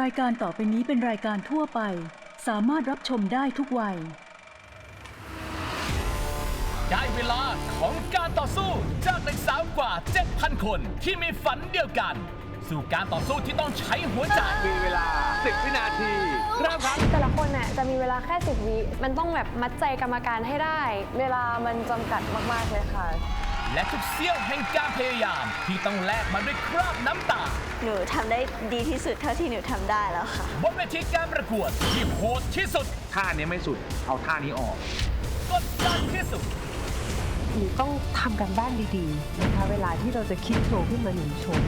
รายการต่อไปนี้เป็นรายการทั่วไป สามารถรับชมได้ทุกวัย ได้เวลาของการต่อสู้จากเด็กสาวกว่า 7,000 คนที่มีฝันเดียวกัน สู่การต่อสู้ที่ต้องใช้หัวใจ มีเวลา 10 วินาที เริ่มครับ แต่ละคนเนี่ยจะมีเวลาแค่10วิมันต้องแบบมัดใจกรรมการให้ได้ เวลามันจำกัดมาก ๆ เลยค่ะ และทุกเสี้ยวแห่งการพยายาม ที่ต้องแลกมาด้วยคราบน้ำตา หนูทำได้ดีที่สุดเท่าที่หนูทำได้แล้วค่ะ บนเวทีการประกวดที่โหดที่สุดท่านี้ไม่สุด เอาท่านี้ออก กดดันที่สุด หนูต้องทำกันบ้านดีๆนะคะเวลาที่เราจะคิดโชว์ขึ้นมาหนึ่งโชว์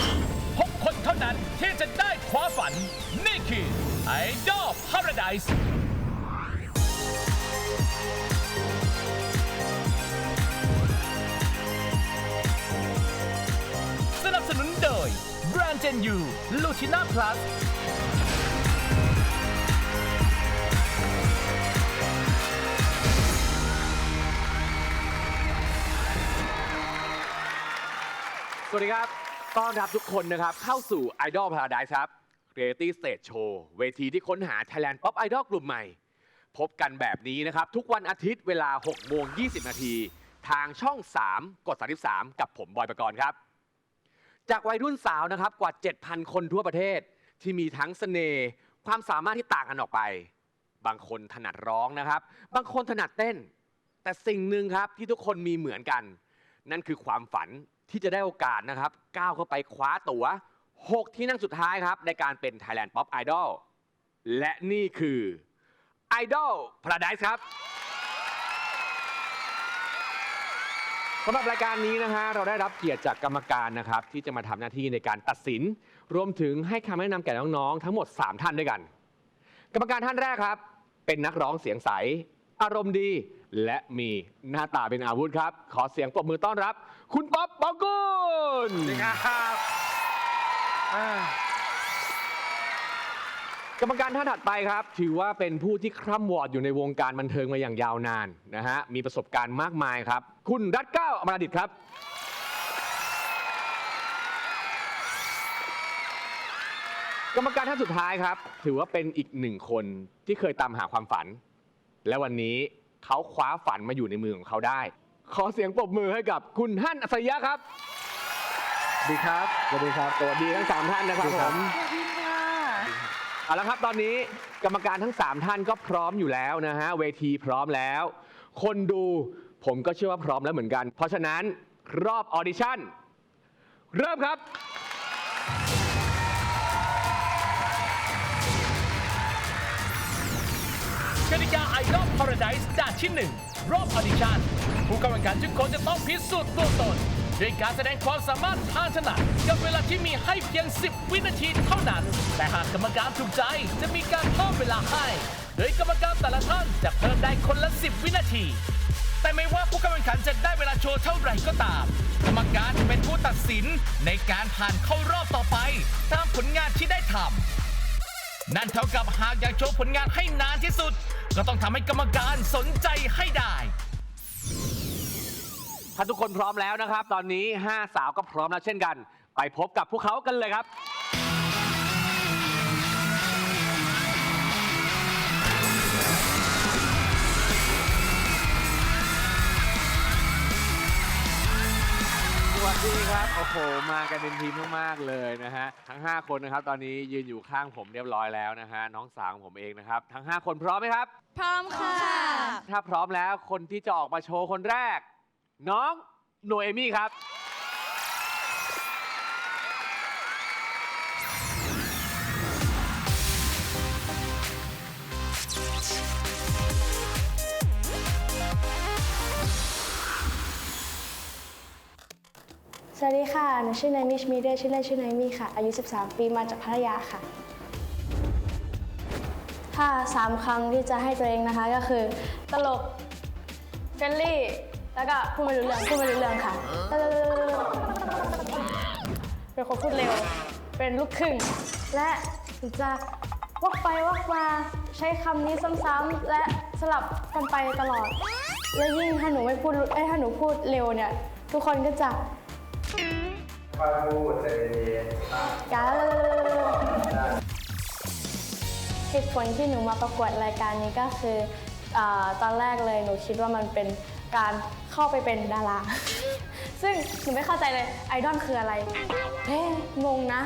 6คนเท่านั้นที่จะได้คว้าฝัน นี่คือ Idol Paradise ส นับสนุนโดย Brand Gen U Lutina Plus สวัสดีครับ ต้อนรับทุกคนนะครับ เข้าสู่ Idol Paradise ครับ Reality Stage Show เวทีที่ค้นหา Thailand Pop Idol กลุ่มใหม่ พบกันแบบนี้นะครับ ทุกวันอาทิตย์เวลา6โมง20 นาที ทางช่อง 3 กด 33 กับผมบอยประกรณ์ครับ จากวัยรุ่นสาวนะครับกว่า 7,000 คนทั่วประเทศที่มีทั้งเสน่ห์ความสามารถที่ต่างกันออกไป บางคนถนัดร้องนะครับ บางคนถนัดเต้น แต่สิ่งหนึ่งครับที่ทุกคนมีเหมือนกัน นั่นคือความฝันที่จะได้โอกาสนะครับ ก้าวเข้าไปคว้าตั๋ว 6 ที่นั่งสุดท้ายครับ ในการเป็น Thailand Pop Idol และนี่คือ Idol Paradise ครับ สำหรับรายการนี้นะฮะเราได้รับเกียรติจากกรรมการนะครับ ที่จะมาทำหน้าที่ในการตัดสิน รวมถึงให้คำแนะนำแก่น้องๆทั้งหมด 3 ท่านด้วยกัน กรรมการท่านแรกครับ เป็นนักร้องเสียงใส อารมณ์ดี และมีหน้าตาเป็นอาวุธครับ ขอเสียงปรบมือต้อนรับ คุณป๊อปปองกุล สวัสดีครับ กรรมการท่านถัดไปครับ ถือว่าเป็นผู้ที่คร่ำวอดอยู่ในวงการบันเทิงมาอย่างยาวนานนะฮะมีประสบการณ์มากมายครับ คุณรัตเก้าอมรดิตครับ กรรมการท่านสุดท้ายครับ ถือว่าเป็นอีกหนึ่งคนที่เคยตามหาความฝัน และวันนี้เขาคว้าฝันมาอยู่ในมือของเขาได้ ขอเสียงปรบมือให้กับคุณฮั่นอัศยะครับสวัสดีครับ สวัสดีครับ สวัสดีทั้งสามท่านนะครับผม เอาละครับตอนนี้กรรมการทั้ง 3 ท่านก็พร้อมอยู่แล้วนะฮะเวทีพร้อมแล้ว คนดูผมก็เชื่อว่าพร้อมแล้วเหมือนกัน เพราะฉะนั้นรอบออดิชั่น เริ่มครับ กติกา Idol Paradise ด่านที่1รอบออดิชั่นผู้เข้าแข่งขันทุกคนจะต้องพิสูจน์ตัวตนด้วยการแสดงความสามารถทางถนัดกับเวลาที่มีให้เพียง 10 วินาทีเท่านั้น แต่หากกรรมการถูกใจจะมีการเพิ่มเวลาให้ โดยกรรมการแต่ละท่านจะเพิ่มได้คนละ 10 วินาที แต่ไม่ว่าผู้เข้าแข่งขันจะได้เวลาโชว์เท่าไหร่ก็ตาม กรรมการจะเป็นผู้ตัดสินในการผ่านเข้ารอบต่อไปตามผลงานที่ได้ทำนั่นเท่ากับหากอยากโชว์ผลงานให้นานที่สุด ก็ต้องทำให้กรรมการสนใจให้ได้ ถ้าทุกคนพร้อมแล้วนะครับ ตอนนี้ 5 สาวก็พร้อมแล้วเช่นกัน ไปพบกับพวกเขากันเลยครับ ดีครับโอ้โหมากันเป็นทีมมากๆเลยนะฮะทั้ง 5 คนนะครับตอนนี้ยืนอยู่ข้างผมเรียบร้อยแล้วนะฮะน้องสาวของผมเองนะครับทั้ง 5 คนพร้อมไหมครับ พร้อมค่ะ ถ้าพร้อมแล้วคนที่จะออกมาโชว์คนแรก น้องโนเอมี่ครับ สวัสดีค่ะ หนูชื่อนายมิชมีเดชื่อเล่นชื่อนายมี่ค่ะ อายุ 13 ปี มาจากพัทยาค่ะถ้าสามคำที่จะให้ตัวเองนะคะก็คือ ตลก เฟรนลี่ แล้วก็พูดไม่รู้เรื่อง พูดไม่รู้เรื่องค่ะ เป็นคนพูดเร็ว เป็นลูกครึ่ง และจะวกไปวกมาใช้คำนี้ซ้ำๆและสลับกันไปตลอด และยิ่งถ้าหนูไม่พูด เอ้ยถ้าหนูพูดเร็วเนี่ย ทุกคนก็จะ ค่อยพูดใจเย็นกาลที่หนูมาประกวดรายการนี้ก็คืออตอนแรกเลยหนูคิดว่ามันเป็นการเข้าไปเป็นดารา ซึ่งหนูไม่เข้าใจเลยไอดอลคืออะไร เฮ้งงนะ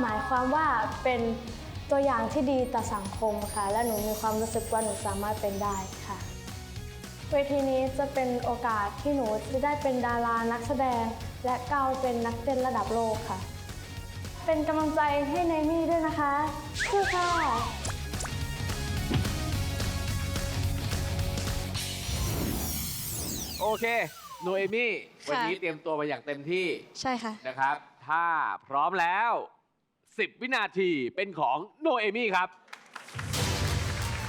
หมายความว่าเป็นตัวอย่างที่ดีต่อสังคมค่ะ และหนูมีความรู้สึกว่าหนูสามารถเป็นได้ค่ะ เวทีนี้จะเป็นโอกาสที่หนูจะได้เป็นดารานักแสดง และก้าวไปเป็นนักเต้นระดับโลกค่ะ เป็นกำลังใจให้เนมี่ด้วยนะคะสู้ค่ะโอเคโนเอมี่ค่ะวันนี้เตรียมตัวมาอย่างเต็มที่ใช่ค่ะ นะครับ ถ้าพร้อมแล้ว 10 วินาทีเป็นของโนเอมี่ครับ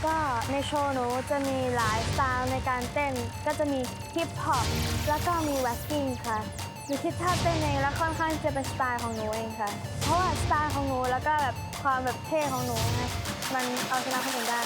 ก็ในโชว์หนูจะมีหลายสไตล์ในการเต้น ก็จะมีฮิปฮอปแล้วก็มีแวสกิ้งค่ะหนูคิดท่าเต้นเองแล้วค่อนข้างจะเป็นสไตล์ของหนูเองค่ะ เพราะว่าสไตล์ของหนูแล้วก็แบบความแบบเท่ของหนูนะมันเอาชนะคนอื่นได้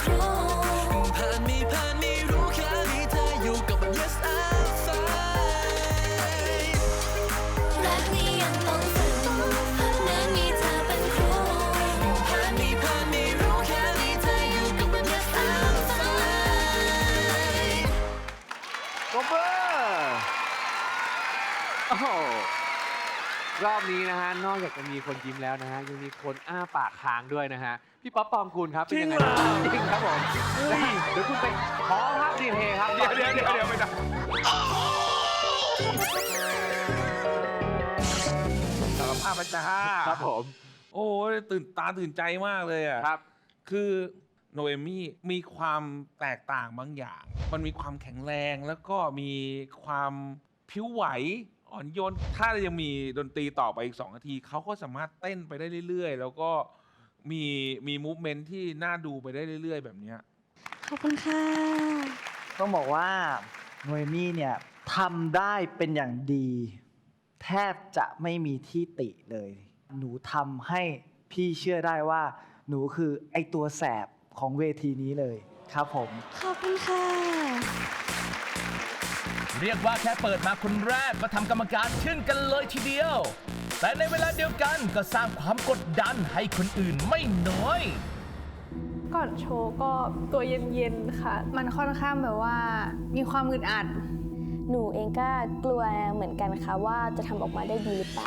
เธอเป็นครูผ่านมีผ่านไม่รู้แค่มีเธออยู่กับ yes I'm fine รักนี้ยังต้องฝึกเหมือมีเธอเป็นครูผ่านมีผ่านไม่รู้แค่มีเธออยู่กับ yes I'm fine โกเบอร์โอ้โห รอบนี้นะฮะ นอกจากจะมีคนยิ้มแล้วนะฮะ ยังมีคนอ้าปากค้างด้วยนะฮะ พี่ป๊อปปองกูลครับเป็นยังไงบ้างจริงครับผมนะฮะเดี๋ยวคุณไปขอภาพดีเทครับ เดี๋ยวเดี๋ยวเดี๋ยวเดี๋ยวไม่ได้สารภาพพระเจ้าครับผม โอ้ยตื่นตาตื่นใจมากเลยอะครับ คือโนเอมี่มีความแตกต่างบางอย่าง มันมีความแข็งแรงแล้วก็มีความผิวไหว อ่อนโยนถ้ายังมีดนตรีต่อไปอีก2นาที เขาก็สามารถเต้นไปได้เรื่อยๆ แล้วก็มีมีมูฟเมนต์ที่น่าดูไปได้เรื่อยๆ แบบเนี้ย ขอบคุณค่ะต้องบอกว่าโนเอมี่เนี่ยทำได้เป็นอย่างดี แทบจะไม่มีที่ติเลย หนูทำให้พี่เชื่อได้ว่า หนูคือไอตัวแสบของเวทีนี้เลยครับผม ขอบคุณค่ะ เรียกว่าแค่เปิดมาคนแรกก็ทำกรรมการชื่นกันเลยทีเดียว แต่ในเวลาเดียวกันก็สร้างความกดดันให้คนอื่นไม่น้อย ก่อนโชว์ก็ตัวเย็นๆค่ะ มันค่อนข้างแบบว่า มีความอึดอัด หนูเองก็กลัวเหมือนกันค่ะว่าจะทำออกมาได้ดีหรือเปล่า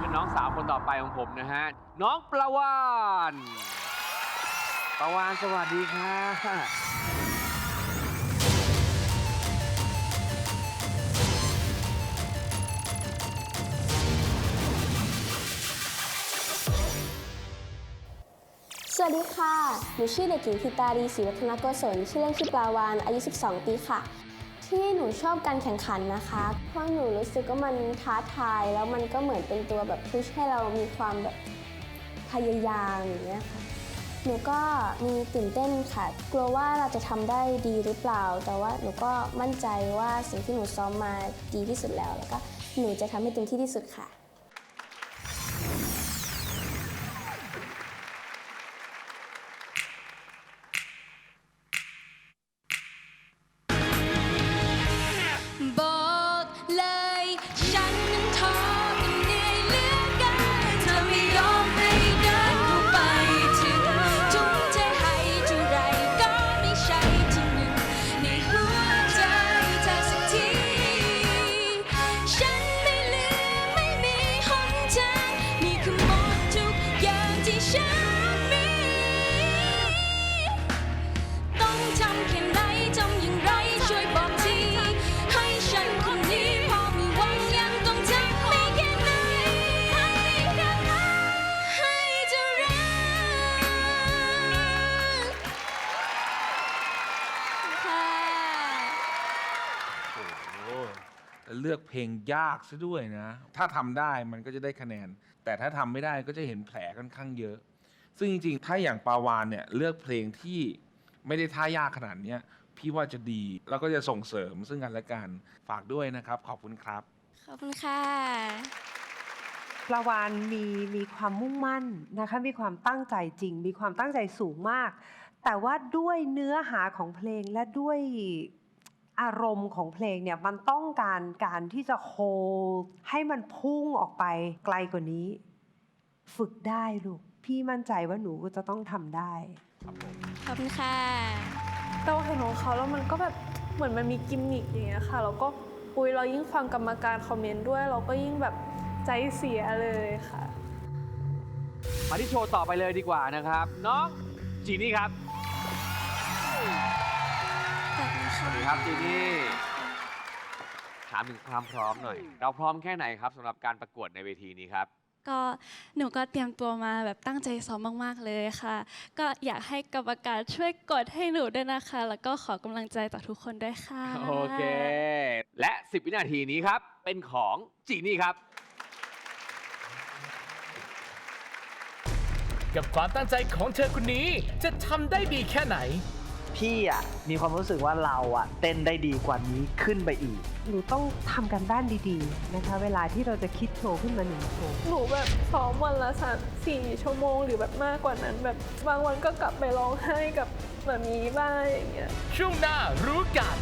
คือน้องสาวคนต่อไปของผมนะฮะ น้องประวานประวานสวัสดีค่ะ วัสดีค่ะ หนูชื่อเด็กหญิงธิตารีศรีวัฒนโกศล ชื่อเล่นชื่อปลาวาน อายุ 12 ปีค่ะ ที่หนูชอบการแข่งขันนะคะ เพราะหนูรู้สึกว่ามันท้าทาย แล้วมันก็เหมือนเป็นตัวแบบพุชให้เรามีความแบบพยายามอย่างเงี้ยค่ะ หนูก็มีตื่นเต้นค่ะ กลัวว่าเราจะทำได้ดีหรือเปล่า แต่ว่าหนูก็มั่นใจว่าสิ่งที่หนูซ้อมมาดีที่สุดแล้ว แล้วก็หนูจะทำให้เต็มที่ที่สุดค่ะ โเลือกเพลงยากซะด้วยนะ ถ้าทำได้มันก็จะได้คะแนน แต่ถ้าทำไม่ได้ก็จะเห็นแผลค่อนข้างเยอะ ซึ่งจริงๆ ถ้าอย่างปาวานเนี่ยเลือกเพลงที่ไม่ได้ท่ายากขนาดเนี้ยพี่ว่าจะดีแล้วก็จะส่งเสริมซึ่งกันและกันฝากด้วยนะครับ ขอบคุณครับ ขอบคุณค่ะปลาวานมีมีความมุ่งมั่นนะคะ มีความตั้งใจจริง มีความตั้งใจสูงมาก แต่ว่าด้วยเนื้อหาของเพลงและด้วย อารมณ์ของเพลงเนี่ยมันต้องการการที่จะโฮให้มันพุ่งออกไปไกลกว่านี้ ฝึกได้ลูก พี่มั่นใจว่าหนูก็จะต้องทำได้ขอบคุณค่ะเราเห็นของเขาแล้วมันก็แบบเหมือนมันมีกิมมิคอย่างเงี้ยค่ะแล้วก็อุ้ยเรายิ่งฟังกรรมการคอมเมนต์ด้วย เราก็ยิ่งแบบใจเสียเลยค่ะ มาที่โชว์ต่อไปเลยดีกว่านะครับ น้องจีนี่ครับ วัสดีครับจีนี่ถามถึงความพร้อมหน่อย เราพร้อมแค่ไหนครับสำหรับการประกวดในเวทีนี้ครับ ก็หนูก็เตรียมตัวมาแบบตั้งใจซ้อมมาก ๆ เลยค่ะ ก็อยากให้กรรมการช่วยกดให้หนูด้วยนะคะ แล้วก็ขอกำลังใจจากทุกคนด้วยค่ะ โอเค และ 10 วินาทีนี้ครับ เป็นของจีนี่ครับ กับความตั้งใจของเธอคนนี้จะทำได้ดีแค่ไหน พี่อะมีความรู้สึกว่าเราอะเต้นได้ดีกว่านี้ขึ้นไปอีก หนูต้องทำกันบ้านดีๆนะคะ เวลาที่เราจะคิดโชว์ขึ้นมาหนึ่งโชว์ หนูแบบซ้อมวันละสามสี่ชั่วโมงหรือแบบมากกว่านั้นแบบบางวันก็กลับไปร้องไห้กับแบบนี้บ้างอย่างเงี้ย ช่วงหน้ารู้กัน